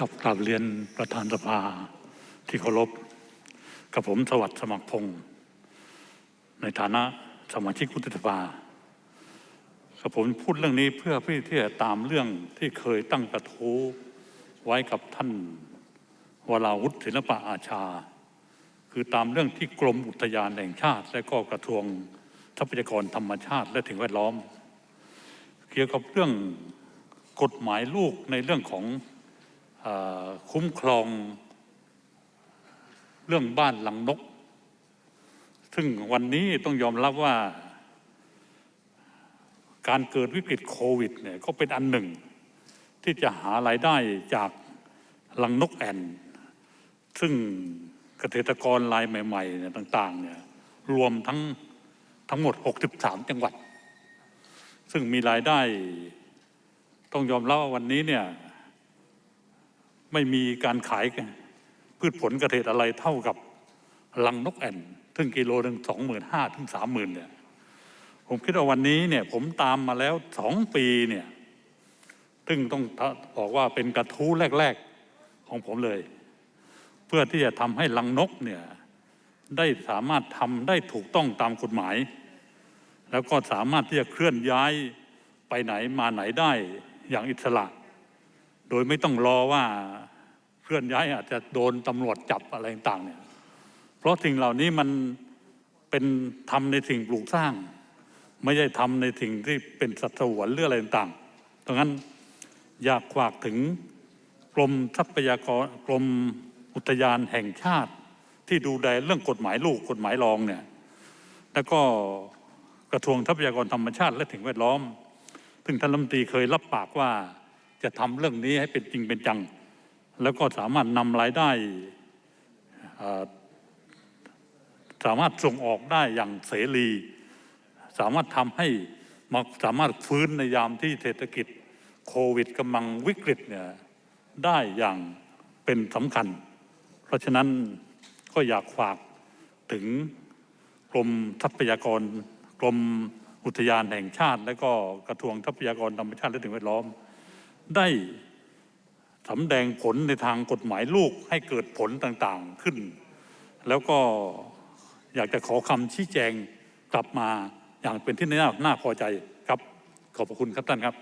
กับกราบเรียนประธานสภาที่เคารพกับผมสวัสดิ์สมัครพงศ์ในฐานะสมาชิกวุฒิสภากับผมพูดเรื่องนี้เพื่อเพื่อที่จะตามเรื่องที่เคยตั้งกระทู้ไว้กับท่านวราวุฒิศิลปะอาชา คือตามเรื่องที่กรมอุทยานแห่งชาติ และก็กระทรวงทรัพยากรธรรมชาติ และสิ่งแวดล้อม เกี่ยวกับเรื่องกฎหมายลูกในเรื่องของ คุ้มครองเรื่องบ้านหลังนก ซึ่งวันนี้ต้องยอมรับว่า การเกิดวิกฤตโควิดเนี่ยก็เป็นอันหนึ่ง ที่จะหารายได้จากลังนกแอ่น ซึ่งเกษตรกรรายใหม่ๆเนี่ยต่างๆเนี่ยรวมทั้งทั้งหมด 63 จังหวัด ซึ่งมีรายได้ต้องยอมรับว่าวันนี้เนี่ย ไม่มีการขายพืชผลเกษตรอะไรเท่ากับลังนกแอ่นซึ่งกิโลหนึ่งสองหมื่นห้าถึงสามหมื่นเนี่ยผมคิดว่าวันนี้เนี่ยผมตามมาแล้วสองปีเนี่ยซึ่งต้องบอกว่าเป็นกระทู้แรก ๆของผมเลย เพื่อที่จะทำให้ลังนกเนี่ยได้สามารถทำได้ถูกต้องตามกฎหมาย แล้วก็สามารถที่จะเคลื่อนย้ายไปไหนมาไหนได้อย่างอิสระ โดยไม่ต้องรอว่าเคลื่อนย้ายอาจจะโดนตำรวจจับอะไรต่างเนี่ยเพราะสิ่งเหล่านี้มันเป็นทำในสิ่งปลูกสร้าง ไม่ใช่ทำในสิ่งที่เป็นสัตว์สวนหรืออะไรต่างดังนั้นอยากฝากถึงกรมทรัพยากรกรมอุทยานแห่งชาติ ที่ดูแลเรื่องกฎหมายลูกกฎหมายรองเนี่ยแล้วก็กระทรวงทรัพยากรธรรมชาติและสิ่งแวดล้อม ซึ่งท่านรัฐมนตรีเคยรับปากว่า จะทำเรื่องนี้ให้เป็นจริงเป็นจัง แล้วก็สามารถนำรายได้ สามารถส่งออกได้อย่างเสรี สามารถทำให้มาสามารถฟื้นในยามที่เศรษฐกิจโควิดกำลังวิกฤตเนี่ยได้อย่างเป็นสำคัญ เพราะฉะนั้นก็อยากฝากถึงกรมทรัพยากรกรมอุทยานแห่งชาติ และก็กระทรวงทรัพยากรธรรมชาติและสิ่งแวดล้อม ได้สำแดงผลในทางกฎหมายลูกให้เกิดผลต่างๆขึ้น แล้วก็อยากจะขอคำชี้แจงกลับมาอย่างเป็นที่น่าน่าพอใจครับ ขอบพระคุณครับท่านครับ